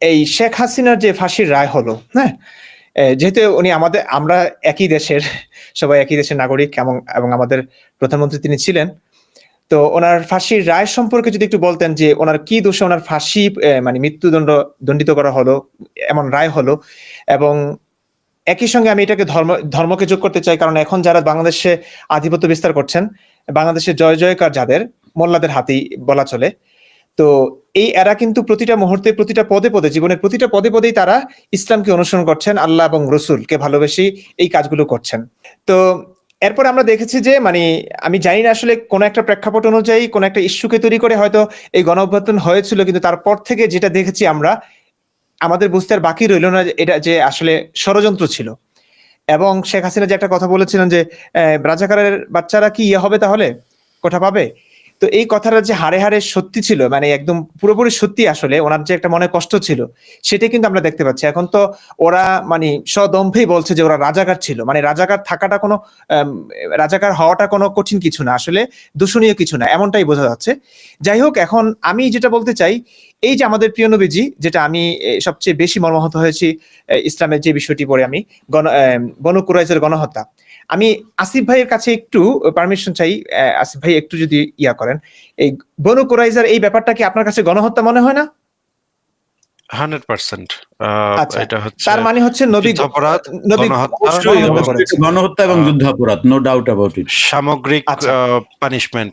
এই শেখ হাসিনার যে ফাঁসির রায় হলো হ্যাঁ? যেহেতু উনি আমাদের, আমরা একই দেশের, সবাই একই দেশের নাগরিক এবং এবং আমাদের প্রধানমন্ত্রী তিনি ছিলেন। তো ওনার ফাঁসির রায় সম্পর্কে যদি একটু বলতেন যে ওনার কি দোষে ওনার ফাঁসি মানে মৃত্যুদণ্ড দণ্ডিত করা হলো, এমন রায় হলো, এবং একই সঙ্গে আমি এটাকে ধর্ম, ধর্মকে যোগ করতে চাই, কারণ এখন যারা বাংলাদেশে আধিপত্য বিস্তার করছেন বাংলাদেশের জয় জয়কার যাদের, মোল্লাদের হাতেই বলা চলে তো এই এরা কিন্তু প্রতিটা মুহূর্তে, প্রতিটা পদে পদে, জীবনের প্রতিটা পদে পদেই তারা ইসলামকে অনুসরণ করছেন, আল্লাহ এবং রসুলকে ভালোবেসে এই কাজগুলো করছেন। তো এরপর আমরা দেখেছি যে মানে আমি জানি না আসলে কোন একটা প্রেক্ষাপট অনুযায়ী কোন একটা ইস্যুকে তৈরি করে হয়তো এই গণ অভ্যুত্থান হয়েছিল, কিন্তু তারপর থেকে যেটা দেখেছি আমরা, আমাদের বুঝতে আর বাকি রইল না এটা যে আসলে ষড়যন্ত্র ছিল। এবং শেখ হাসিনা যে একটা কথা বলেছিলেন যে রাজাকারের বাচ্চারা কি ইয়ে হবে তাহলে? কোঠা পাবে? তো এই কথাটা যে হারে হারে সত্যি ছিল মানে একদম পুরোপুরি সত্যি আসলে ওনার যে একটা মনে কষ্ট ছিল সেটা কিন্তু আমরা দেখতে পাচ্ছি। এখন তো ওরা মানে সদম্ভেই বলছে যে ওরা রাজাকার ছিল মানে রাজাকার থাকাটা কোনো রাজাকার হওয়াটা কোনো কঠিন কিছু না আসলে দূষণীয় কিছু না এমনটাই বোঝা যাচ্ছে। যাই হোক এখন আমি যেটা বলতে চাই এই যে আমাদের প্রিয় নবীজি যেটা আমি সবচেয়ে বেশি মর্মাহত হয়েছি ইসলামের যে বিষয়টি পড়ে আমি গণ আম, বনু কুরাইজের গণহত্যা আমি আসিফ ভাইয়ের কাছে একটু পারমিশন চাই আসিফ ভাই একটু যদি ইয়া করেন। এই বনু কোরাইজার এই ব্যাপারটা কি আপনার কাছে গণহত্যা মনে হয় না? Hundred percent. আচ্ছা, এটা হচ্ছে তার মানে হচ্ছে নবী নবী গণহত্যা, এবং আহ, যুদ্ধাপরাধ নো ডাউট অ্যাবাউট ইট সামগ্রিক। পানিশমেন্ট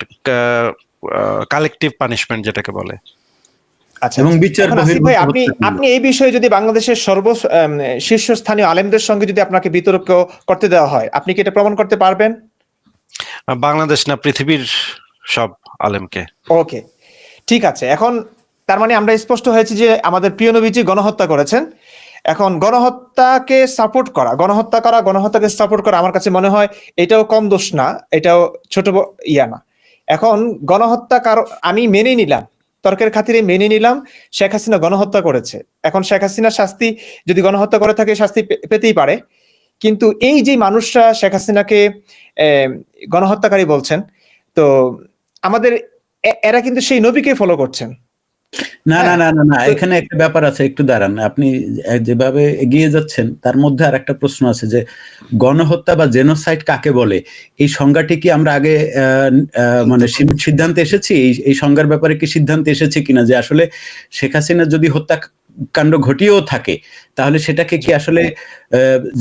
কালেকটিভ পানিশমেন্ট যেটাকে বলে। আচ্ছা এবং আচ্ছা। বিচার ভাই আপনি আপনি এই বিষয়ে যদি বাংলাদেশের সর্ব শীর্ষস্থানীয় আলেমদের সঙ্গে যদি আপনাকে বিতর্ক করতে দেওয়া হয় আপনি কি এটা প্রমাণ করতে পারবেন? বাংলাদেশ না পৃথিবীর সব আলেমকে। ওকে ঠিক আছে। এখন তার মানে আমরা স্পষ্ট হয়েছে যে আমাদের প্রিয় নবীজি গণহত্যা করেছেন। এখন গণহত্যাকে সাপোর্ট করা গণহত্যা করা গণহত্যাকে সাপোর্ট করা আমার কাছে মনে হয় এটাও কম দোষ না এটাও ছোট ইয়া না। এখন গণহত্যা কারও আমি মেনে নিলাম তর্কের খাতিরে মেনে নিলাম, শেখ হাসিনা গণহত্যা করেছে। এখন শেখ হাসিনার শাস্তি যদি গণহত্যা করে থাকে, শাস্তি পেতেই পারে। কিন্তু এই যে মানুষরা শেখ হাসিনাকে গণহত্যাকারী বলছেন, তো আমাদের এরা কিন্তু সেই নবীকে ফলো করছেন। না না হ্যাঁ। না না না এখানে একটা ব্যাপার আছে একটু দাঁড়ান। আপনি যেভাবে এগিয়ে যাচ্ছেন তার মধ্যে আর একটা প্রশ্ন আছে যে গণহত্যা বা জেনোসাইড কাকে বলে? এই সংজ্ঞাটি কি আমরা আগে আহ, আহ, মানে সিদ্ধান্তে এসেছি? এই এই সংজ্ঞার ব্যাপারে কি সিদ্ধান্তে এসেছে কিনা? যে আসলে শেখ হাসিনা যদি হত্যাকাণ্ড ঘটিয়েও থাকে তাহলে সেটাকে কি আসলে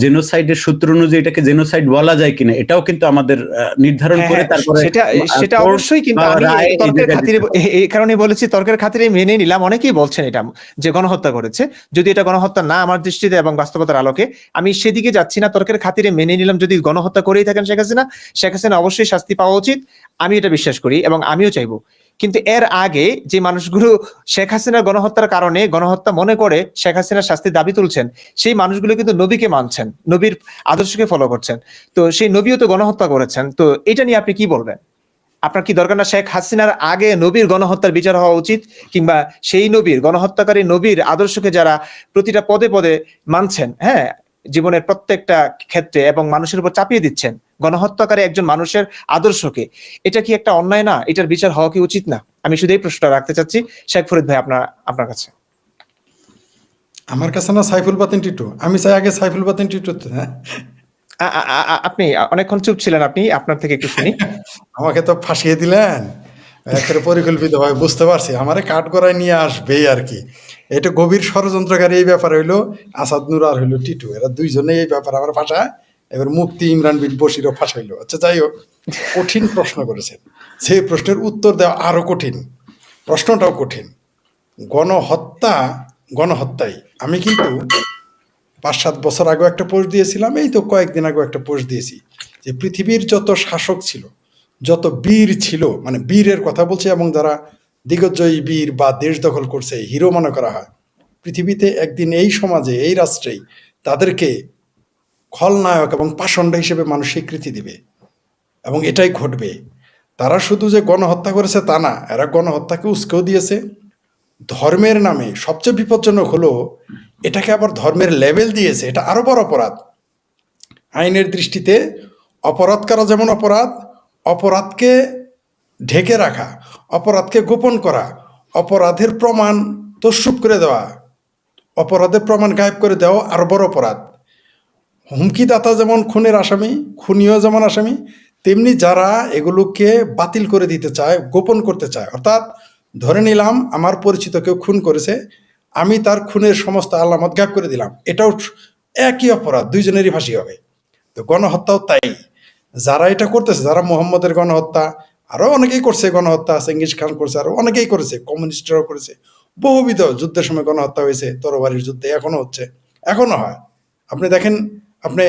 জেনোসাইডের সূত্র অনুযায়ী এটাকে জেনোসাইড বলা যায় কিনা এটাও কিন্তু আমাদের নির্ধারণ হ্যাঁ, করে হ্যাঁ, তারপরে সেটা সেটা অবশ্যই কিন্তু আমি এই তর্কের খাতিরে এই কারণে বলেছি তর্কের খাতিরে মেনে নিলাম অনেকেই বলছেন এটা যে গণহত্যা করেছে। যদি এটা গণহত্যা না আমার দৃষ্টিতে এবং বাস্তবতার আলোকে আমি সেদিকে যাচ্ছি না তর্কের খাতিরে মেনে নিলাম যদি গণহত্যা করেই থাকেন শেখ হাসিনা শেখ হাসিনা অবশ্যই শাস্তি পাওয়া উচিত। আমি এটা বিশ্বাস করি এবং আমিও চাইব কিন্তু এর আগে যে মানুষগুলো শেখ হাসিনার গণহত্যার কারণে গণহত্যা মনে করে শেখ হাসিনার শাস্তি দাবি তুলছেন, সেই মানুষগুলো কিন্তু নবীকে মানছেন, নবীর আদর্শকে ফলো করছেন। তো সেই নবীও তো গণহত্যা করেছেন। তো এটা নিয়ে আপনি কি বলবেন? আপনার কি দরকার না শেখ হাসিনার আগে নবীর গণহত্যার বিচার হওয়া উচিত, কিংবা সেই নবীর, গণহত্যাকারী নবীর আদর্শকে যারা প্রতিটা পদে পদে মানছেন হ্যাঁ? জীবনের প্রত্যেকটা ক্ষেত্রে এবং মানুষের উপর চাপিয়ে দিচ্ছেন। গণহত্যাকারী একজন মানুষের আদর্শকে। এটা কি একটা অন্যায় না? এটার বিচার হওয়া কি উচিত না? আমি শুধু এই প্রশ্নটা রাখতে চাচ্ছি শেখ ফরিদ ভাই আপনার আপনার কাছে। আমার কাছে না সাইফুল বাতিন টিটু। আমি চাই আগে সাইফুল বাতিন টিটু হ্যাঁ। আপনি অনেকক্ষণ চুপ ছিলেন আপনি আপনার থেকে একটু শুনি। আমাকে তো ফাঁসিয়ে দিলেন। একেবারে পরিকল্পিত ভাবে বুঝতে পারছি। আমারে কাঠ করায় নিয়ে আসবেই আর কি। এটা গভীর ষড়যন্ত্রকারী এই ব্যাপার হইল আসাদ নুর আর হইল টিটু। এরা দুইজনে এই ব্যাপার আমার ফাঁসায় এবার মুক্তি ইমরান বিন বসিরও ফাঁসাইলো। আচ্ছা যাই হোক, কঠিন প্রশ্ন করেছেন। সেই প্রশ্নের উত্তর দেওয়া আরও কঠিন, প্রশ্নটাও কঠিন। গণহত্যা, গণহত্যাই। আমি কিন্তু পাঁচ সাত বছর আগেও একটা পোস্ট দিয়েছিলাম, এই তো কয়েকদিন আগেও একটা পোস্ট দিয়েছি, যে পৃথিবীর যত শাসক ছিল, যত বীর ছিল মানে বীরের কথা বলছে এবং যারা দিগ্গজয়ী বীর বা দেশ দখল করছে, হিরো মনে করা হয়, পৃথিবীতে একদিন এই সমাজে, এই রাষ্ট্রেই তাদেরকে খলনায়ক এবং পাষণ্ড হিসেবে মানুষ স্বীকৃতি দিবে। এবং এটাই ঘটবে। তারা শুধু যে গণহত্যা করেছে তা না, এরা গণহত্যাকে উস্কেও দিয়েছে। ধর্মের নামে সবচেয়ে বিপজ্জনক হলো, এটাকে আবার ধর্মের লেভেল দিয়েছে। এটা আরও বড় অপরাধ। আইনের দৃষ্টিতে অপরাধ করা যেমন অপরাধ, অপরাধকে ঢেকে রাখা, অপরাধকে গোপন করা, অপরাধের প্রমাণ তস্যুপ করে দেওয়া, অপরাধের প্রমাণ গায়েব করে দেওয়া আরও বড় অপরাধ। হুমকিদাতা যেমন খুনের আসামি, খুনিও যেমন আসামি, তেমনি যারা এগুলোকে বাতিল করে দিতে চায়, গোপন করতে চায়। অর্থাৎ ধরে নিলাম, আমার পরিচিত কেউ খুন করেছে, আমি তার খুনের সমস্ত আলামত গায়েব করে দিলাম। এটাও একই অপরাধ, দুইজনেরই ফাঁসি হবে। তো গণহত্যাও তাই। যারা এটা করতেছে, যারা মোহাম্মদের গণহত্যা, আরও অনেকেই করছে গণহত্যা, চেঙ্গিস খান করছে, আরও অনেকেই করেছে, কমিউনিস্টরাও করেছে। বহুবিধ যুদ্ধের সময় গণহত্যা হয়েছে, তরবারির যুদ্ধে এখনও হচ্ছে, এখনও হয়। আপনি দেখেন আপনি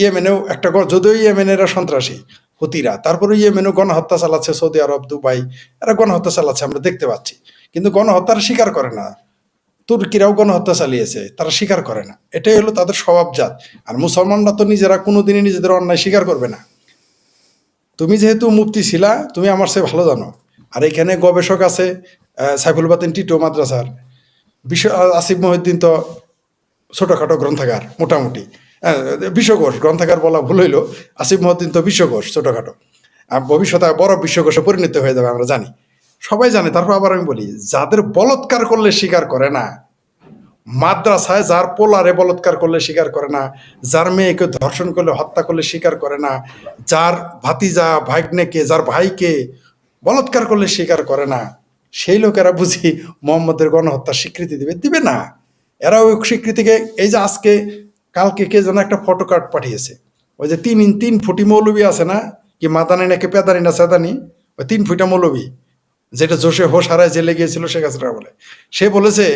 ইয়েমেনেও একটা যদিও ইয়েমেনেরা সন্ত্রাসী, হুতিরা তারপরে ইয়েমেনেও গণহত্যা চালাচ্ছে সৌদি আরব, দুবাই, এরা গণহত্যা চালাচ্ছে, আমরা দেখতে পাচ্ছি। কিন্তু গণহত্যার স্বীকার করে না। তুর্কিরাও গণহত্যা চালিয়েছে, তারা স্বীকার করে না। এটাই হলো তাদের স্বভাবজাত। আর মুসলমানরা তো নিজেরা কোনোদিনই নিজেদের অন্যায় স্বীকার করবে না। তুমি যেহেতু মুক্তি ছিলা, তুমি আমার সে ভালো জানো। আর এখানে গবেষক আছে সাইফুল বাতিন টিটো মাদ্রাসার। বিশ্ব আসিফ মহিউদ্দিন তো ছোটোখাটো গ্রন্থাগার, মোটামুটি। বিশ্বকোষ, গ্রন্থাগার বলা ভুল হইল। আসিফ মহিউদ্দিন তো বিশ্বকোষ, ছোটখাটো। ভবিষ্যতে বড় বিশ্বকোষে পরিণত হয়ে যাবে, আমরা জানি। সবাই জানে, তারপর আবার আমি বলি, যাদের বলৎকার করলে স্বীকার করে না, মাদ্রাসায় যার পোলারে বলৎকার করলে স্বীকার করে না, যার মেয়েকে ধর্ষণ করলে হত্যা করলে স্বীকার করে না, যার ভাতিজা, ভাগ্নেকে, যার ভাইকে বলৎকার করলে স্বীকার করে না, সেই লোকেরা বুঝি মোহাম্মদের গণহত্যার স্বীকৃতি দিবে? দিবে না। এরা ওই স্বীকৃতিকে, এই যে আজকে কালকে কে যেন একটা ফটো কার্ড পাঠিয়েছে। ওই যে তিন তিন ফুটি মৌলবী আছে না? কি মাদানি নাকি পেদানি না সেদানি? ওই তিন ফুটা মৌলবী যেটা জোশে হোশ হারায় জেলে গিয়েছিল শেখ হাসিনা বলে। সে বলেছে,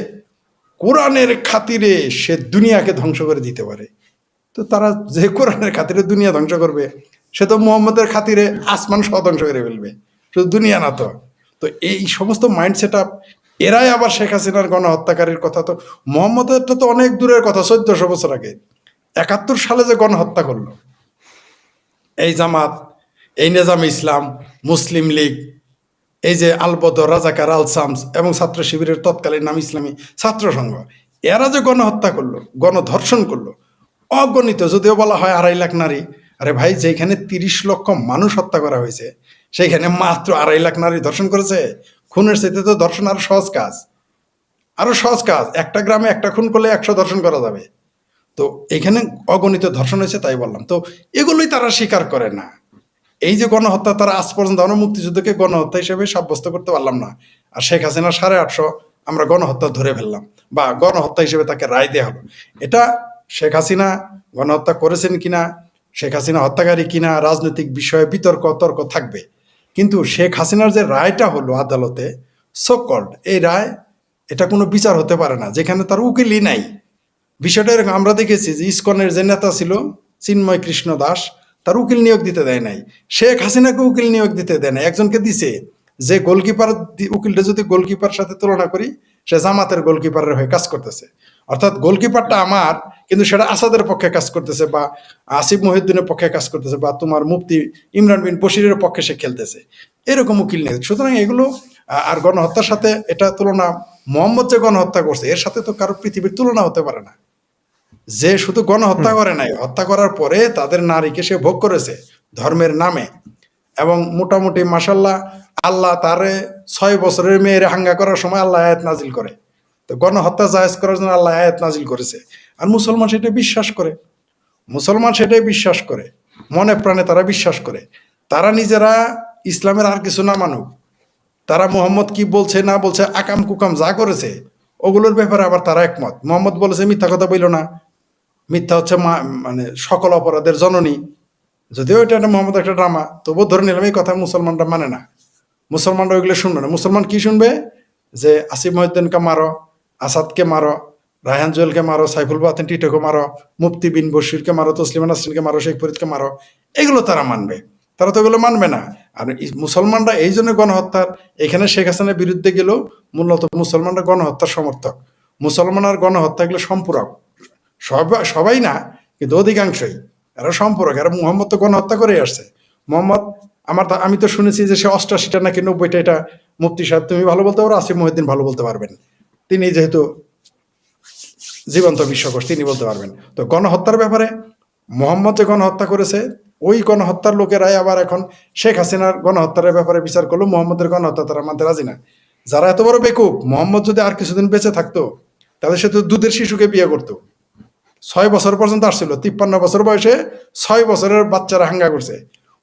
কোরআনের খাতিরে সে দুনিয়াকে ধ্বংস করে দিতে পারে। তো তারা যে কোরআনের খাতিরে দুনিয়া ধ্বংস করবে, সে তো মোহাম্মদের খাতিরে আসমান সহ ধ্বংস করে ফেলবে। শুধু দুনিয়া না তো। তো এই সমস্ত মাইন্ড সেট আপ এরাই আবার শেখ হাসিনার গণহত্যাকারীর কথা তো মোহাম্মদেরটা তো অনেক দূরের কথা, চোদ্দশো বছর আগে। একাত্তর সালে যে গণহত্যা করল, এই জামাত, এই নেজাম ইসলাম, মুসলিম লীগ, এই যে আলবদর, রাজাকার আল সামস এবং ছাত্র শিবিরের তৎকালীন নাম ইসলামী ছাত্র সংঘ, এরা যে গণহত্যা করল, গণধর্ষণ করল, অগণিত, যদিও বলা হয় আড়াই লাখ নারী, আরে ভাই, যেখানে তিরিশ লক্ষ মানুষ হত্যা করা হয়েছে, সেখানে মাত্র আড়াই লাখ নারী ধর্ষণ করেছে খুনের সাথে তো ধর্ষণ আরও সহজ কাজ। আরও সহজ কাজ। একটা গ্রামে একটা খুন করলে একশো ধর্ষণ করা যাবে। তো এখানে অগণিত ধর্ষণ হয়েছে তাই বললাম। তো এগুলোই তারা স্বীকার করে না। এই যে গণহত্যা, তারা আজ পর্যন্ত আমরা মুক্তিযুদ্ধকে গণহত্যা হিসেবে সাব্যস্ত করতে পারলাম না। আর শেখ হাসিনা সাড়ে আটশো আমরা গণহত্যা ধরে ফেললাম বা গণহত্যা হিসেবে তাকে রায় দেওয়া হলো। এটা শেখ হাসিনা গণহত্যা করেছেন কিনা, শেখ হাসিনা হত্যাকারী কিনা, রাজনৈতিক বিষয়ে বিতর্ক, তর্ক থাকবে। কিন্তু শেখ হাসিনার যে রায়টা হলো আদালতে সোকল্ড এই রায়, এটা কোনো বিচার হতে পারে না, যেখানে তার উকিলই নাই। বিষয়টা এরকম, আমরা দেখেছি যে ইসকনের যে নেতা ছিল চিন্ময় কৃষ্ণ দাস, তার উকিল নিয়োগ দিতে দেয় নাই। শেখ হাসিনাকে উকিল নিয়োগ দিতে দেয় নাই, একজনকে দিছে। যে গোলকিপার উকিলটা যদি গোলকিপার সাথে তুলনা করি, সে জামাতের গোলকিপারের হয়ে কাজ করতেছে। অর্থাৎ গোলকিপারটা আমার কিন্তু সেটা আসাদের পক্ষে কাজ করতেছে বা আসিফ মহিউদ্দিনের পক্ষে কাজ করতেছে বা তোমার মুফতি ইমরান বিন বশিরের পক্ষে সে খেলতেছে। এরকম উকিল নেই। সুতরাং এগুলো আর গণহত্যার সাথে এটা তুলনা মোহাম্মদ যে গণহত্যা করছে এর সাথে তো কারও পৃথিবীর তুলনা হতে পারে না। যে শুধু গণহত্যা করে নাই হত্যা করার পরে তাদের নারীকে সে ভোগ করেছে ধর্মের নামে। এবং মোটামুটি মাসাল্লাহ আল্লাহ তারে ছয় বছরের মেয়ের হাঙ্গা করার সময় আল্লাহ আয়াত নাজিল করে। তো গণহত্যা জায়েজ করার জন্য আল্লাহ আয়াত নাজিল করেছে। আর মুসলমান সেটা বিশ্বাস করে। মুসলমান সেটাই বিশ্বাস করে। মনে প্রাণে তারা বিশ্বাস করে। তারা নিজেরা ইসলামের আর কিছু না মানুক। তারা মোহাম্মদ কি বলছে, না বলছে, আকাম কুকাম যা করেছে, ওগুলোর ব্যাপারে আবার তারা একমত। মোহাম্মদ বলেছে, মিথ্যা কথা বইল না। মিথ্যা হচ্ছে মানে সকল অপরাধের জননী। যদিও এটা একটা মোহাম্মদ একটা ড্রামা, তবুও ধরে নিলাম, এই কথা মুসলমানরা মানে না। মুসলমানরা ওইগুলো শুনবে না। মুসলমান কি শুনবে? যে আসিফ মহিউদ্দিনকে মারো আসাদকে মারো, রায়হান জুয়েলকে মারো, সাইফুল বাতিন টিটোকে মারো, মুফতি বিন বশিরকে মারো, তসলিমা নাসরিনকে মারো, শেখ ফরিদকে মারো, এগুলো তারা মানবে। তারা তো এগুলো মানবে না। আর মুসলমানরা এই জন্য গণহত্যার, এখানে শেখ হাসিনার বিরুদ্ধে গেলেও মূলত মুসলমানরা গণহত্যার সমর্থক। মুসলমান আর গণহত্যা এগুলো সম্পূরক। সবাই সবাই না, কিন্তু অধিকাংশই। এরা সম্পূরক। এরা মোহাম্মদ তো গণহত্যা করে আসছে। মোহাম্মদ, আমার আমি তো শুনেছি যে সে অষ্টাশিটা নাকি নব্বইটা, এটা মুফতি সাহেব, তুমি ভালো বলতে পারো, আসিফ মহিউদ্দিন ভালো বলতে পারবেন। তিনি যেহেতু জীবন্ত বিশ্বকোষ তিনি বলতে পারবেন। তো গণহত্যার ব্যাপারে মোহাম্মদ যে গণহত্যা করেছে ওই গণহত্যার লোকেরাই আবার এখন শেখ হাসিনার গণহত্যার ব্যাপারে বিচার করল মোহাম্মদের গণহত্যা তারা মানতে রাজি না। যারা এত বড় বেকুব মোহাম্মদ যদি আর কিছুদিন বেঁচে থাকতো তাহলে সে তো দুধের শিশুকে বিয়ে করতো। ছয় বছর পর্যন্ত আসছিল তিপ্পান্ন বছর বয়সে ছয় বছরের বাচ্চারা হাঙ্গা করছে।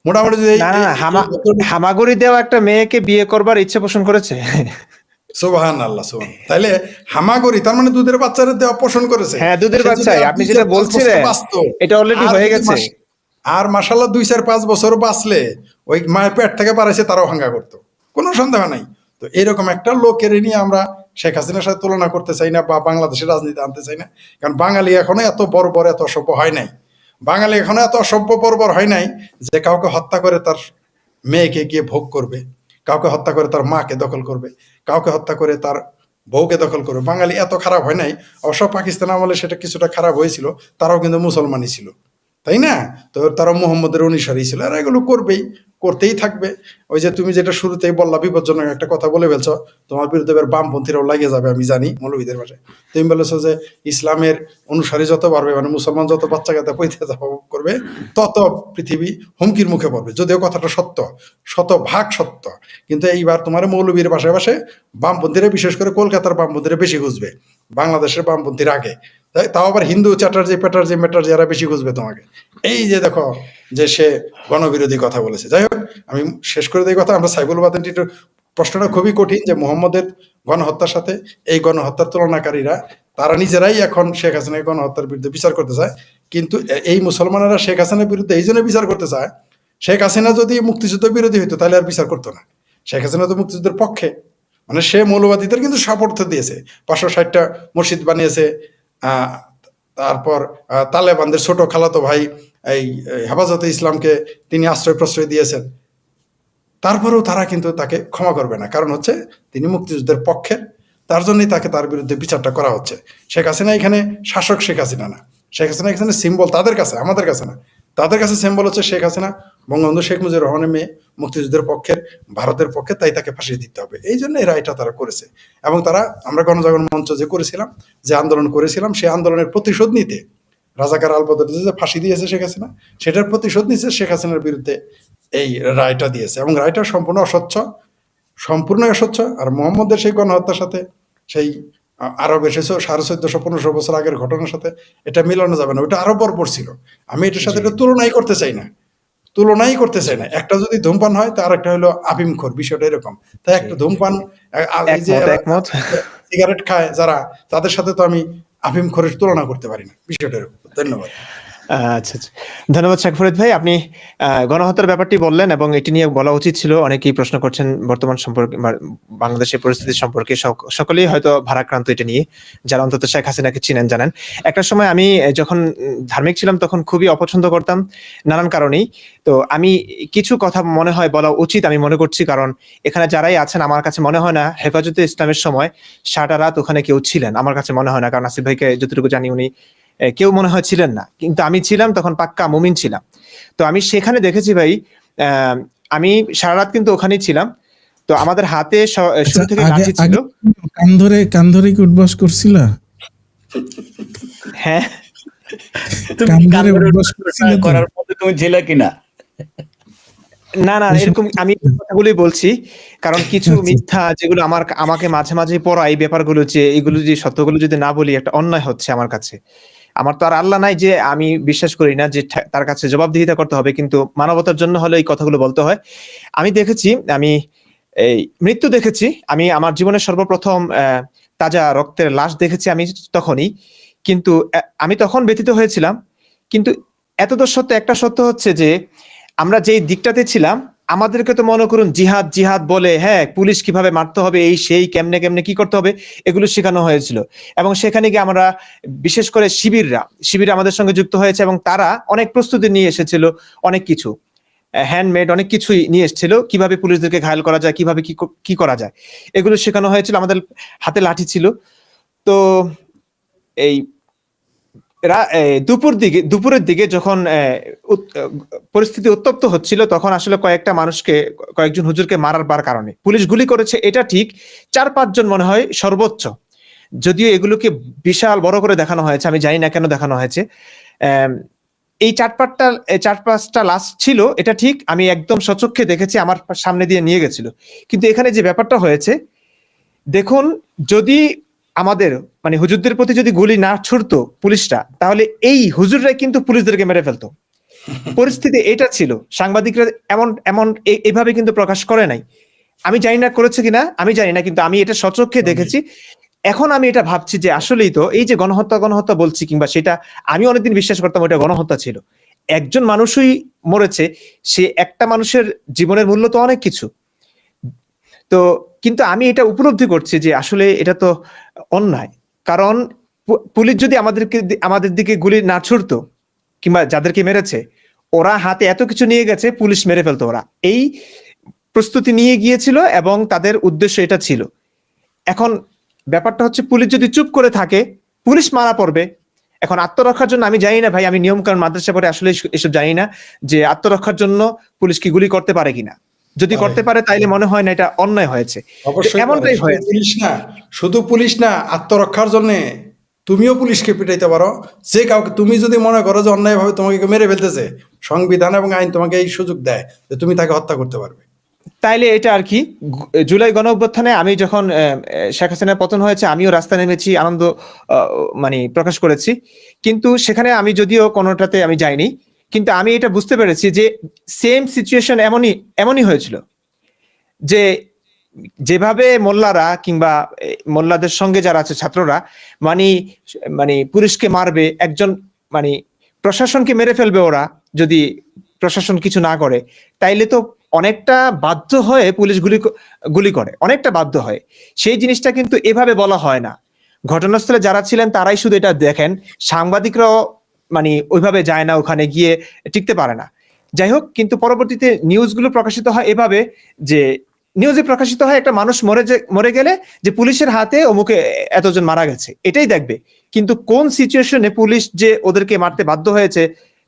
মোটামুটি যদি হামাগুড়ি দেওয়া একটা মেয়েকে বিয়ে করবার ইচ্ছে পোষণ করেছে। সুবহান আল্লাহ সুবহান তাইলে হামাগুড়ি তার মানে দুধের বাচ্চারা দেওয়া পোষণ করেছে। হ্যাঁ, দুধের বাচ্চাই। আপনি যেটা চার পাঁচ বছর বলছিলেন, এটা already হয়ে গেছে। আর মাসাল্লাহ দুই চার পাঁচ বছর বাঁচলে ওই মায়ের পেট থেকে পারাইছে তারাও হাঙ্গা করতো। কোনো সন্দেহ নাই। তো এরকম একটা লোকের নিয়ে আমরা শেখ হাসিনার সাথে তুলনা করতে চাই না বা বাংলাদেশের রাজনীতি আনতে চাই না। কারণ বাঙালি এখনও এত বড় বড় এত অসভ্য হয় নাই। বাঙালি এখনও এত অসভ্য বর্বর হয় নাই যে কাউকে হত্যা করে তার মেয়েকে গিয়ে ভোগ করবে কাউকে হত্যা করে তার মাকে দখল করবে। কাউকে হত্যা করে তার বউকে দখল করবে। বাঙালি এত খারাপ হয় নাই। অবশ্য পাকিস্তান আমলে সেটা কিছুটা খারাপ হয়েছিল, তারাও কিন্তু মুসলমানই ছিল। তাই না? তো তারা মোহাম্মদের অনুসারী ছিল আর এগুলো করবেই, করতেই থাকবে। ওই যে তুমি যেটা শুরুতেই বললা, বিপজ্জনক একটা কথা বলে ফেলছো, তোমার বিরুদ্ধে এবার বামপন্থীরাও লাগে যাবে, আমি জানি মৌলবীদের ভাষায়। তুমি বলেছ যে ইসলামের অনুসারী যত বাড়বে মানে মুসলমান যত বাচ্চা কাচ্চা পৈতে করবে, তত পৃথিবী হুমকির মুখে পড়বে। যদিও কথাটা সত্য শত ভাগ সত্য, কিন্তু এইবার তোমার মৌলবীর পাশে পাশে বামপন্থীরা, বিশেষ করে কলকাতার বামপন্থীরা বেশি খুঁজবে, বাংলাদেশের বামপন্থীর আগে। তাই তাও আবার হিন্দু চ্যাটার্জি, প্যাটার্জি, ম্যাটার্জি এরা বেশি বুঝবে তোমাকে। এই যে দেখো যে সে গণবিরোধী কথা বলেছে। যাই হোক, আমি শেষ করে দিই কথা। আমরা সাইবুল বাদন প্রশ্নটা খুবই কঠিন যে মোহাম্মদের গণহত্যার সাথে এই গণহত্যার তুলনাকারীরা, তারা নিজেরাই এখন শেখ হাসিনাকে গণহত্যার বিরুদ্ধে বিচার করতে চায়। কিন্তু এই মুসলমানেরা শেখ হাসিনার বিরুদ্ধে এই জন্য বিচার করতে চায়, শেখ হাসিনা যদি মুক্তিযুদ্ধ বিরোধী হইতো, তাহলে আর বিচার করতো না। শেখ হাসিনা তো মুক্তিযুদ্ধের পক্ষে। মানে সে মৌলবাদীদের কিন্তু সাপোর্ট দিয়েছে। পাঁচশো ষাটটা মসজিদ বানিয়েছে তারপর তালেবানদের ছোট খালাতো ভাই এই হেফাজতে ইসলামকে তিনি আশ্রয় প্রশ্রয় দিয়েছেন। তারপরেও তারা কিন্তু তাকে ক্ষমা করবে না। কারণ হচ্ছে, তিনি মুক্তিযুদ্ধের পক্ষের তার জন্যই তাকে তার বিরুদ্ধে বিচারটা করা হচ্ছে। শেখ হাসিনা এখানে শাসক শেখ হাসিনা না। শেখ হাসিনা এখানে সিম্বল তাদের কাছে, আমাদের কাছে না। তাদের কাছে সিম্বল হচ্ছে শেখ হাসিনা বঙ্গবন্ধু শেখ মুজিবুর রহমানের মেয়ে মুক্তিযুদ্ধের পক্ষের ভারতের পক্ষে তাই তাকে ফাঁসিয়ে দিতে হবে। এই জন্য এই রায়টা তারা করেছে। এবং তারা আমরা গণজাগরণ মঞ্চ যে করেছিলাম যে আন্দোলন করেছিলাম সেই আন্দোলনের প্রতিশোধ নিতে রাজাকার আলবদর যে ফাঁসি দিয়েছে শেখ হাসিনা সেটার প্রতিশোধ নিচ্ছে শেখ হাসিনার বিরুদ্ধে এই রায়টা দিয়েছে। এবং রায়টা সম্পূর্ণ অস্বচ্ছ সম্পূর্ণ অস্বচ্ছ। আর মোহাম্মদের সেই গণহত্যার সাথে সেই আ- আরবের সে সাড়ে চোদ্দশো পনেরোশো বছর আগের ঘটনার সাথে এটা মিলানো যাবে না। ওটা আরও বর্বর ছিল। আমি এটার সাথে এটা তুলনাই করতে চাই না। তুলনাই করতে চাই না। একটা যদি ধূমপান হয় তার একটা হলো আফিমখোর বিষয়টা এরকম। তাই একটা ধূমপান সিগারেট খায় যারা তাদের সাথে তো আমি আফিমখোরের তুলনা করতে পারি না। বিষয়টা এরকম। ধন্যবাদ। আচ্ছা আচ্ছা। ধন্যবাদ শেখ ফরিদ ভাই। আপনি গণহত্যার ব্যাপারটি বললেন এবং এটি নিয়ে বলা উচিত ছিল। অনেকেই প্রশ্ন করছেন বর্তমান সম্পর্কে বাংলাদেশের পরিস্থিতি সম্পর্কে। সক- সকলেই হয়তো ভারাক্রান্ত এটা নিয়ে। যারা অন্তত শেখ হাসিনাকে চিনেন, জানেন। একটা সময় আমি যখন ধার্মিক ছিলাম, তখন খুবই অপছন্দ করতাম, নানান কারণেই। তো আমি কিছু কথা মনে হয় বলা উচিত আমি মনে করছি। কারণ এখানে যারাই আছেন, আমার কাছে মনে হয় না, হেফাজতে ইসলামের সময় সারা রাত ওখানে কেউ ছিলেন। আমার কাছে মনে হয় না। কারণ আসিফ ভাইকে যতটুকু জানি উনি কেউ মনে হয় ছিলেন না। কিন্তু আমি ছিলাম তখন পাক্কা মুমিন ছিলাম। তো আমি সেখানে দেখেছি ভাই আহ, আমি সারা রাত কিন্তু ওখানেই ছিলাম। তো আমাদের হাতে শুরু থেকে আচ্ছা, লাঠি ছিল। কান ধরে কান ধরে কি উঠবাস করছিল? হ্যাঁ। কান ধরে উঠবাস করছিলে? করার মধ্যে তুমি ছিলে কিনা? না না এরকম আমি কথাগুলোই বলছি। কারণ কিছু আচ্ছা। মিথ্যা যেগুলো আমার আমাকে মাঝে মাঝে পড়া এই ব্যাপারগুলো যে এগুলো যে সত্যগুলো যদি না বলি একটা অন্যায় হচ্ছে আমার কাছে। আমার তো আর আল্লাহ নাই যে আমি বিশ্বাস করি না যে তার কাছে জবাবদিহিতা করতে হবে, কিন্তু মানবতার জন্য হলে এই কথাগুলো বলতে হয়। আমি দেখেছি, আমি এই মৃত্যু দেখেছি, আমি আমার জীবনের সর্বপ্রথম তাজা রক্তের লাশ দেখেছি আমি তখনই। কিন্তু আমি তখন ব্যতীত হয়েছিলাম। কিন্তু এতদূর সত্য একটা সত্য হচ্ছে যে, আমরা যেই দিকটাতে ছিলাম আমাদেরকে তো মনে করুন জিহাদ জিহাদ বলে হ্যাঁ পুলিশ কীভাবে মারতে হবে, এই সেই, কেমনে কেমনে কি করতে হবে, এগুলো শেখানো হয়েছিল। এবং সেখানে গিয়ে আমরা, বিশেষ করে শিবিররা, শিবির আমাদের সঙ্গে যুক্ত হয়েছে এবং তারা অনেক প্রস্তুতি নিয়ে এসেছিল, অনেক কিছু। হ্যান্ডমেড অনেক কিছুই নিয়ে এসেছিল, কীভাবে পুলিশদেরকে ঘায়ল করা যায়, কীভাবে কি ক- করা যায়। এগুলো শেখানো হয়েছিল, আমাদের হাতে লাঠি ছিল। তো, এই দুপুর দিকে, দুপুরের দিকে যখন পরিস্থিতি উত্তপ্ত হচ্ছিল, তখন আসলে কয়েকটা মানুষকে, কয়েকজন হুজুরকে মারার বার কারণে। পুলিশ গুলি করেছে, এটা ঠিক। চার, পাঁচজন মনে হয় সর্বোচ্চ। যদিও এগুলোকে বিশাল বড় করে দেখানো হয়েছে, আমি জানি না কেন দেখানো হয়েছে। এই চার পাঁচটা চার পাঁচটা লাশ ছিল, এটা ঠিক, আমি একদম সচক্ষে দেখেছি, আমার সামনে দিয়ে নিয়ে গেছিল। কিন্তু এখানে যে ব্যাপারটা হয়েছে, দেখুন, যদি আমাদের মানে হুজুরদের প্রতি যদি গুলি না ছুড়তো পুলিশরা তাহলে এই হুজুররাই কিন্তু পুলিশদেরকে মেরে ফেলতো। পরিস্থিতি এটা ছিল। সাংবাদিকরা এমন এমন এ- এভাবে কিন্তু প্রকাশ করে নাই। আমি জানি না করেছে কিনা আমি জানি না কিন্তু আমি এটা সচক্ষে দেখেছি। এখন আমি এটা ভাবছি যে আসলেই তো এই যে গণহত্যা গণহত্যা বলছি কিংবা সেটা আমি অনেকদিন বিশ্বাস করতাম ওটা গণহত্যা ছিল। একজন মানুষই মরেছে সে একটা মানুষের জীবনের মূল্য তো অনেক কিছু। তো কিন্তু আমি এটা উপলব্ধি করছি যে আসলে এটা তো অন্যায়। কারণ পুলিশ যদি আমাদেরকে আমাদের দিকে গুলি না ছুড়তো কিংবা যাদেরকে মেরেছে, ওরা হাতে এত কিছু নিয়ে গেছে, পুলিশ মেরে ফেলতো ওরা। এই প্রস্তুতি নিয়ে গিয়েছিল এবং তাদের উদ্দেশ্য এটা ছিল। এখন ব্যাপারটা হচ্ছে পুলিশ যদি চুপ করে থাকে, পুলিশ মারা পড়বে। এখন আত্মরক্ষার জন্য আমি জানি না ভাই, আমি নিয়ম কারণ মাদ্রাসা পরে আসলে এসব জানি না যে আত্মরক্ষার জন্য পুলিশ কি গুলি করতে পারে কিনা। যদি করতে পারে তাইলে মনে হয় না এটা অন্যায় হয়েছে। এমনটাই হয়েছে। পুলিশ না শুধু পুলিশ না আত্মরক্ষার জন্য তুমিও পুলিশকে পিটাইতে পারো। যে কাউকে তুমি যদি মনে করো যে অন্যায়ভাবে তোমাকে কেউ মেরে ফেলতেছে সংবিধান এবং আইন তোমাকে এই সুযোগ দেয় যে তুমি তাকে হত্যা করতে পারবে। তাইলে এটা আর কি জুলাই গণ অভ্যুত্থানে আমি যখন শেখ হাসিনার পতন হয়েছে আমিও রাস্তায় নেমেছি আনন্দ মানে প্রকাশ করেছি। কিন্তু সেখানে আমি যদিও কোনোটাতে আমি যাইনি কিন্তু আমি এটা বুঝতে পেরেছি যে সেম সিচুয়েশন এমনই এমনই হয়েছিল যে যেভাবে মোল্লারা কিংবা মোল্লাদের সঙ্গে যারা আছে ছাত্ররা মানে মানে পুলিশকে মারবে, একজন মানে প্রশাসনকে মেরে ফেলবে ওরা যদি প্রশাসন কিছু না করে, তাইলে তো অনেকটা বাধ্য হয়ে পুলিশ গুলি গুলি করে, অনেকটা বাধ্য হয়। সেই জিনিসটা কিন্তু এভাবে বলা হয় না। ঘটনাস্থলে যারা ছিলেন তারাই শুধু এটা দেখেন। সাংবাদিকরাও মানে ওইভাবে যায় না, ওখানে গিয়ে টিকতে পারে না। যাই হোক, কিন্তু পরবর্তীতে নিউজগুলো প্রকাশিত হয় এভাবে যে, নিউজে প্রকাশিত হয় একটা মানুষ মরে যে, মরে গেলে যে পুলিশের হাতে অমুকে এতজন মারা গেছে, এটাই দেখবে। কিন্তু কোন সিচুয়েশনে পুলিশ যে ওদেরকে মারতে বাধ্য হয়েছে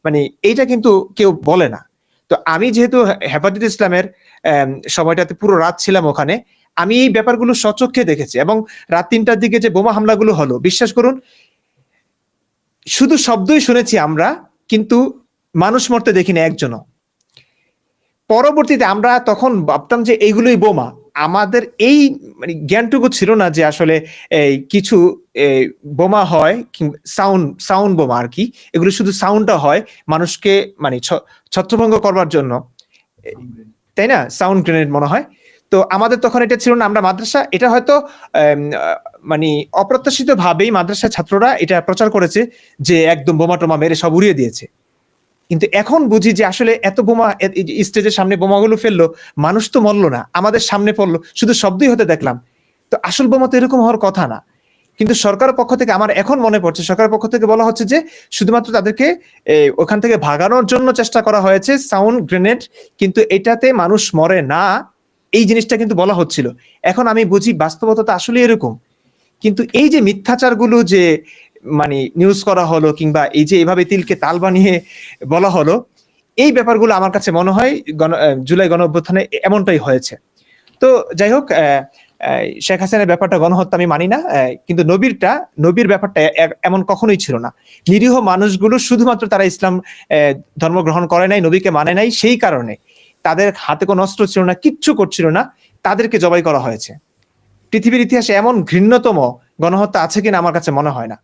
মানে এইটা কিন্তু কেউ বলে না। তো আমি যেহেতু হেফাজত ইসলামের সময়টাতে পুরো রাত ছিলাম ওখানে, আমি এই ব্যাপারগুলো সচক্ষে দেখেছি এবং রাত তিনটার দিকে যে বোমা হামলাগুলো হলো, বিশ্বাস করুন শুধু শব্দই শুনেছি আমরা, কিন্তু মানুষ মরতে দেখিনি একজনও। পরবর্তীতে আমরা তখন ভাবতাম যে এইগুলোই বোমা। আমাদের এই মানে জ্ঞানটুকু ছিল না যে আসলে এই কিছু বোমা হয় সাউন্ড সাউন্ড বোমা আর কি। এগুলো শুধু সাউন্ডটা হয় মানুষকে মানে ছত্রভঙ্গ করবার জন্য। তাই না? সাউন্ড গ্রেনেড মনে হয়। তো আমাদের তখন এটা ছিল না, আমরা মাদ্রাসা, এটা হয়তো মানে অপ্রত্যাশিত ভাবেই মাদ্রাসা ছাত্ররা এটা প্রচার করেছে যে একদম বোমা টোমা মেরে সব উড়িয়ে দিয়েছে। কিন্তু এখন বুঝি যে আসলে এত বোমা স্টেজের সামনে বোমাগুলো ফেলল, মানুষ তো মরলো না, আমাদের সামনে পড়ল, শুধু শব্দই হতে দেখলাম। তো আসল বোমা তো এরকম হওয়ার কথা না। কিন্তু সরকারের পক্ষ থেকে আমার এখন মনে পড়ছে, সরকারের পক্ষ থেকে বলা হচ্ছে যে শুধুমাত্র তাদেরকে ওখান থেকে ভাগানোর জন্য চেষ্টা করা হয়েছে, সাউন্ড গ্রেনেড, কিন্তু এটাতে মানুষ মরে না, এই জিনিসটা কিন্তু বলা হচ্ছিল। এখন আমি বুঝি বাস্তবতা আসলে এরকম। কিন্তু এই যে মিথ্যাচারগুলো যে মানে নিউজ করা হলো কিংবা এই যে এভাবে তিলকে তাল বানিয়ে বলা হলো, এই ব্যাপারগুলো আমার কাছে মনে হয় গণ জুলাই গণ অভ্যুত্থানে এমনটাই হয়েছে। তো যাই হোক শেখ হাসিনার ব্যাপারটা গণহত্যা আমি মানি না কিন্তু নবীরটা, নবীর ব্যাপারটা এমন কখনোই ছিল না। নিরীহ মানুষগুলো শুধুমাত্র তারা ইসলাম ধর্ম গ্রহণ করে নাই, নবীকে মানে নাই, সেই কারণে তাদের হাতে কোনো অস্ত্র ছিল না, কিচ্ছু করছিল না, তাদেরকে জবাই করা হয়েছে। পৃথিবীর ইতিহাসে এমন ঘৃণ্যতম গণহত্যা আছে কিনা আমার কাছে মনে হয় না।